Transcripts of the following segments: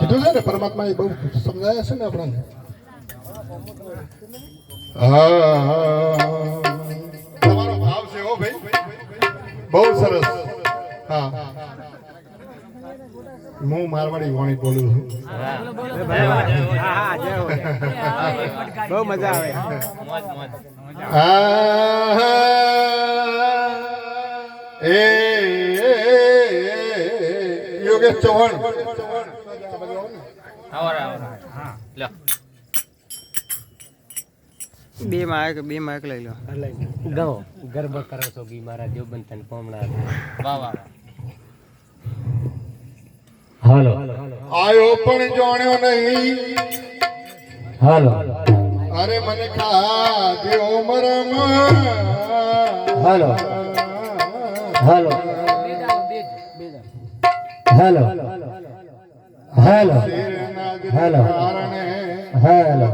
કીધું છે ને પરમાત્મા એ બહુ સમજાયા છે ને આપણને. તમારો ભાવ છે હો ભાઈ. બહુ સરસ. હા. હું મારવાડી વાણી બોલું છું. બહુ મજા આવે. એ યોગેશ ચૌહાણ. બે માં એક બે માં એક લઈ લો. ગો ગર્ભ કરો છો ગી મારા દેવબંધ તન વાહ હાલો. આયો પણ જાણ્યો નહીં. હાલો. અરે મને ખાધ્યો મરમ. હાલો. હાલો. હાલો. હાલો. હાલો. हरे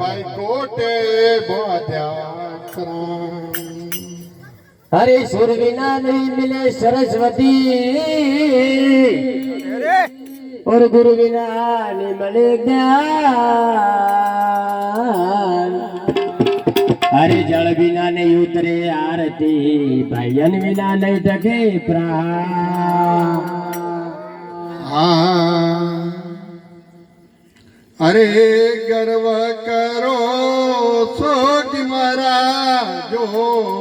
अरे सुर बिना नहीं मिले सरस्वती। और गुरु बिना नहीं मिले ज्ञान। अरे जल बिना नहीं उतरे आरती भयन बिना नहीं जगे प्राण। हाँ। અરે ગર્વ કરો સો કે મારા જો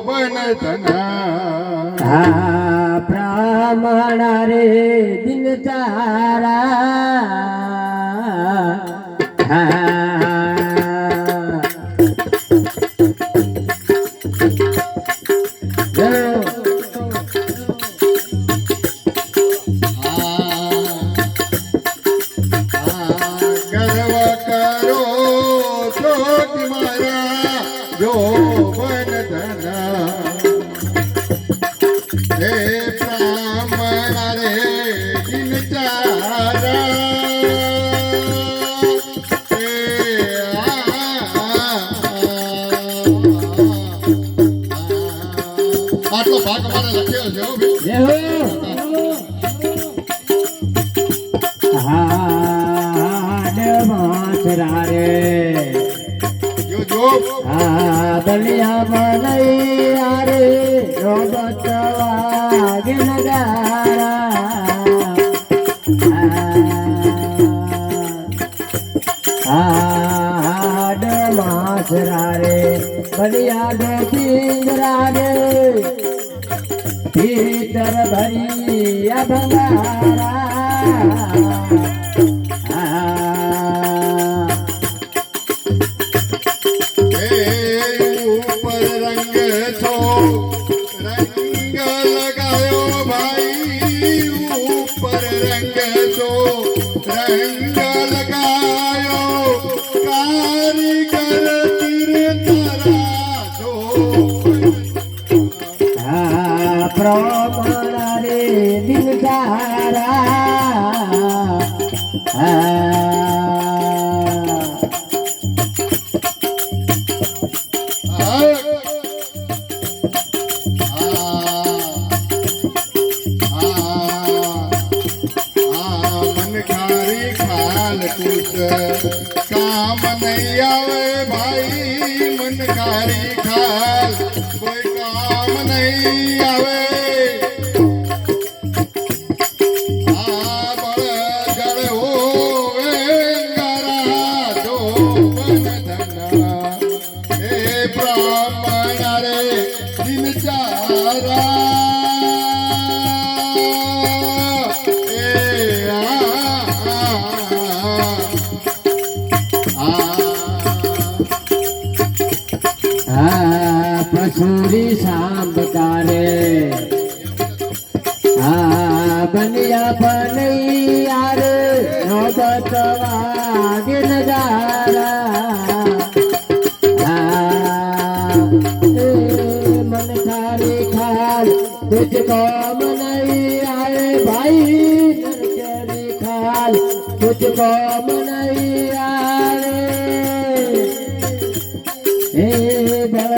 બન ધના બ્રાહ્મણ રે દિન તારા આટલો ભાગ અમારે લખ્યો છે હો. જય હો. દલિયા બનૈયા રે રોબત વાગે નગારા હાડ માથરા રે બલિયા દે પિંજરા રે ભીતર ભરી અભંગારા रंग दो रंग કુશ કામ નહીં આવે ભાઈ મન ખારી ખાલ કોઈ કામ નહીં આ પસુરી સાંભકારે આ બનિયા બનૈયા રે નોબત વાગે નગારા આ એ મન ખાલી ખાલ તુજકો મનઈ આए ભાઈ નરકેલી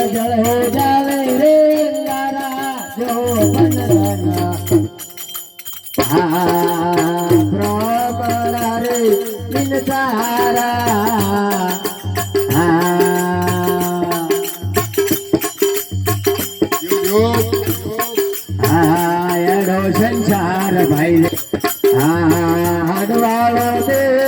જળ જાવે રે અંગારા જો બંધના હા પ્રબળ રે દિન તારા હા એનો સંસાર ભાઈ હા હડવાળો દેવો